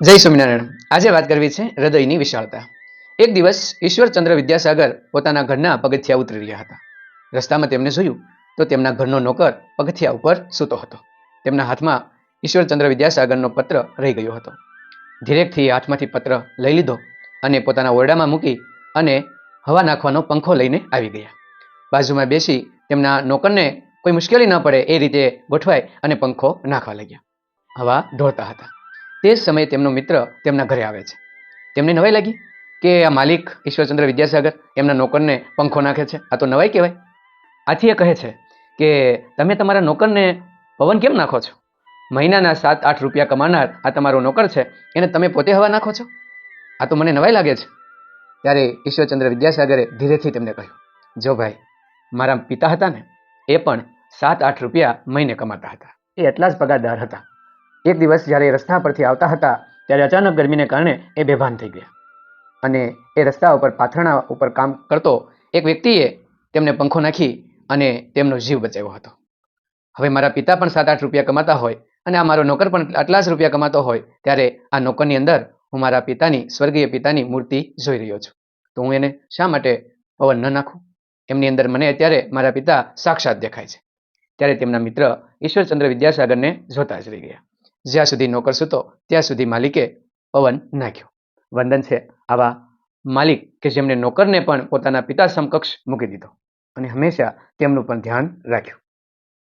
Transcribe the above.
જય સ્વામિનારાયણ. આજે વાત કરવી છે હૃદયની વિશાળતા. એક દિવસ ઈશ્વરચંદ્ર વિદ્યાસાગર પોતાના ઘરના પગથિયા ઉતરી રહ્યા હતા. રસ્તામાં તેમને જોયું તો તેમના ઘરનો નોકર પગથિયા ઉપર સૂતો હતો. તેમના હાથમાં ઈશ્વરચંદ્ર વિદ્યાસાગરનો પત્ર રહી ગયો હતો. ધીરેકથી હાથમાંથી પત્ર લઈ લીધો અને પોતાના ઓરડામાં મૂકી અને હવા નાખવાનો પંખો લઈને આવી ગયા. બાજુમાં બેસી તેમના નોકરને કોઈ મુશ્કેલી ન પડે એ રીતે ગોઠવાય અને પંખો નાખવા લાગ્યા. હવા ઢોળતા હતા. તે જ સમયે તેમનો મિત્ર તેમના ઘરે આવે છે. તેમને નવાઈ લાગી કે આ માલિક ઈશ્વરચંદ્ર વિદ્યાસાગર એમના નોકરને પંખો નાખે છે? આ તો નવાઈ કહેવાય. આથી એ કહે છે કે તમે તમારા નોકરને પવન કેમ નાખો છો? મહિનાના સાત આઠ રૂપિયા કમાનાર આ તમારો નોકર છે, એને તમે પોતે હવા નાખો છો? આ તો મને નવાઈ લાગે છે. ત્યારે ઈશ્વરચંદ્ર વિદ્યાસાગરે ધીરેથી તેમને કહ્યું, જો ભાઈ, મારા પિતા હતા ને, એ પણ સાત આઠ રૂપિયા મહિને કમાતા હતા. એ એટલા જ પગારદાર હતા. એક દિવસ જ્યારે રસ્તા પરથી આવતા હતા, ત્યારે અચાનક ગરમીને કારણે એ બેભાન થઈ ગયા. અને એ રસ્તા ઉપર પાથરણા ઉપર કામ કરતો એક વ્યક્તિએ તેમને પંખો નાખી અને તેમનો જીવ બચાવ્યો હતો. હવે મારા પિતા પણ સાત આઠ રૂપિયા કમાતા હોય અને આ મારો નોકર પણ આટલા જ રૂપિયા કમાતો હોય, ત્યારે આ નોકરની અંદર હું મારા પિતાની, સ્વર્ગીય પિતાની મૂર્તિ જોઈ રહ્યો છું. તો હું એને શા માટે પવન ન નાખું? એમની અંદર મને અત્યારે મારા પિતા સાક્ષાત દેખાય છે. ત્યારે તેમના મિત્ર ઈશ્વરચંદ્ર વિદ્યાસાગરને જોતા જ રહી ગયા. જ્યાં સુધી નોકર સૂતો, ત્યાં સુધી માલિકે પવન નાખ્યો. વંદન છે આવા માલિક કે જેમણે નોકરને પણ પોતાના પિતા સમકક્ષ મૂકી દીધો. અને હંમેશા તેમનું પણ ધ્યાન રાખ્યું.